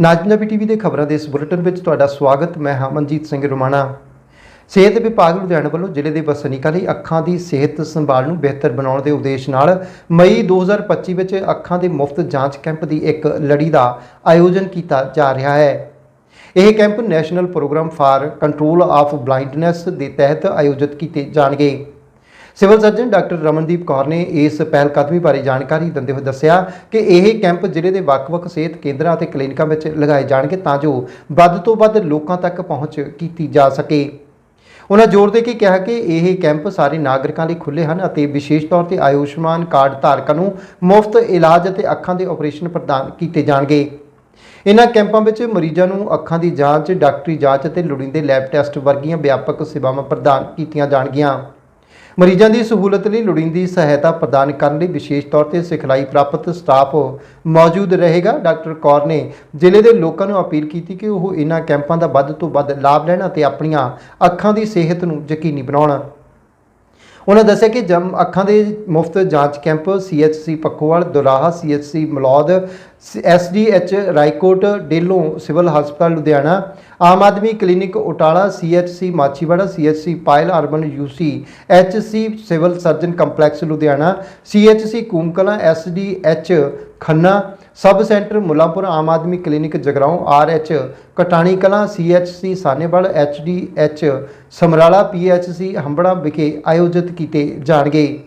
ਨਾਜਨਬੀ TV ਦੇ ਖਬਰਾਂ ਦੇ ਇਸ ਬੁਲੇਟਿਨ ਵਿੱਚ ਤੁਹਾਡਾ ਸਵਾਗਤ, ਮੈਂ ਹਾਂ ਮਨਜੀਤ ਸਿੰਘ ਰੋਮਾਣਾ। ਸਿਹਤ ਵਿਭਾਗ ਲੁਧਿਆਣਾ ਵੱਲੋਂ ਜ਼ਿਲ੍ਹੇ ਦੇ ਵਸਨੀਕਾਂ ਲਈ ਅੱਖਾਂ ਦੀ ਸਿਹਤ ਸੰਭਾਲ ਨੂੰ ਬਿਹਤਰ ਬਣਾਉਣ ਦੇ ਉਦੇਸ਼ ਨਾਲ ਮਈ 2025 ਵਿੱਚ ਅੱਖਾਂ ਦੇ ਮੁਫਤ ਜਾਂਚ ਕੈਂਪ ਦੀ ਇੱਕ ਲੜੀ ਦਾ ਆਯੋਜਨ ਕੀਤਾ ਜਾ ਰਿਹਾ ਹੈ। ਇਹ camp national programme for control of blindness ਦੇ ਤਹਿਤ ਆਯੋਜਿਤ ਕੀਤੇ ਜਾਣਗੇ। Civil surgeon doctor Ramandeep Kaur ਨੇ ਇਸ ਪਹਿਲ ਕਦਮੀ ਬਾਰੇ ਜਾਣਕਾਰੀ ਦਿੰਦੇ ਹੋਏ ਦੱਸਿਆ ਕਿ ਇਹ ਕੈਂਪ ਜ਼ਿਲ੍ਹੇ ਦੇ ਵੱਖ-ਵੱਖ ਸਿਹਤ ਕੇਂਦਰਾਂ ਅਤੇ ਕਲੀਨਿਕਾਂ ਵਿੱਚ ਲਗਾਏ ਜਾਣਗੇ ਤਾਂ ਜੋ ਵੱਧ ਤੋਂ ਵੱਧ ਲੋਕਾਂ ਤੱਕ ਪਹੁੰਚ ਕੀਤੀ ਜਾ ਸਕੇ। ਉਹਨਾਂ ਜ਼ੋਰ ਦੇ ਕੇ ਕਿਹਾ ਕਿ ਇਹ ਕੈਂਪ ਸਾਰੇ ਨਾਗਰਿਕਾਂ ਲਈ ਖੁੱਲ੍ਹੇ ਹਨ ਅਤੇ ਵਿਸ਼ੇਸ਼ ਤੌਰ ਤੇ ਆਯੁਸ਼ਮਾਨ ਕਾਰਡ ਧਾਰਕਾਂ ਨੂੰ ਮੁਫਤ ਇਲਾਜ ਅਤੇ ਅੱਖਾਂ ਦੇ ਆਪਰੇਸ਼ਨ ਪ੍ਰਦਾਨ ਕੀਤੇ ਜਾਣਗੇ। ਇਨ੍ਹਾਂ ਕੈਂਪਾਂ ਵਿੱਚ ਮਰੀਜ਼ਾਂ ਨੂੰ ਅੱਖਾਂ ਦੀ ਜਾਂਚ, ਡਾਕਟਰੀ ਜਾਂਚ ਅਤੇ ਲੋੜੀਂਦੇ ਲੈਬ ਟੈਸਟ ਵਰਗੀਆਂ ਵਿਆਪਕ ਸੇਵਾਵਾਂ ਪ੍ਰਦਾਨ ਕੀਤੀਆਂ ਜਾਣਗੀਆਂ। ਮਰੀਜ਼ਾਂ ਦੀ ਸਹੂਲਤ ਲਈ ਲੋੜੀਂਦੀ ਸਹਾਇਤਾ ਪ੍ਰਦਾਨ ਕਰਨ ਲਈ ਵਿਸ਼ੇਸ਼ ਤੌਰ ਤੇ ਸਿਖਲਾਈ ਪ੍ਰਾਪਤ ਸਟਾਫ ਮੌਜੂਦ ਰਹੇਗਾ। ਡਾਕਟਰ ਕੌਰ ਨੇ ਜ਼ਿਲ੍ਹੇ ਦੇ ਲੋਕਾਂ ਨੂੰ ਅਪੀਲ ਕੀਤੀ ਕਿ ਉਹ ਇਹਨਾਂ ਕੈਂਪਾਂ ਦਾ ਵੱਧ ਤੋਂ ਵੱਧ ਲਾਭ ਲੈਣ ਅਤੇ ਆਪਣੀਆਂ ਅੱਖਾਂ ਦੀ ਸਿਹਤ ਨੂੰ ਯਕੀਨੀ ਬਣਾਉਣ। ਉਹਨਾਂ ਦੱਸਿਆ ਕਿ ਜਮ ਅੱਖਾਂ ਦੇ ਮੁਫਤ ਜਾਂਚ camp CHC Pakhowal, Doraha, CHC Malaud SDH Raikot Dehlon civil ਹਸਪਤਾਲ Ludhiana. Aam Aadmi clinic Utala, CHC Machhiwara CHC Payal urban, UC, HC civil surgeon complex Ludhiana, CHC Koomkalan, SDH Khanna, sub centre Mullanpur Aam Aadmi clinic Jagraon, RH Katani Kalan CHC Sahnewal, HDH Samrala, PHC Hambran ਵਿਖੇ ਆਯੋਜਿਤ ਕੀਤੇ ਜਾਣਗੇ।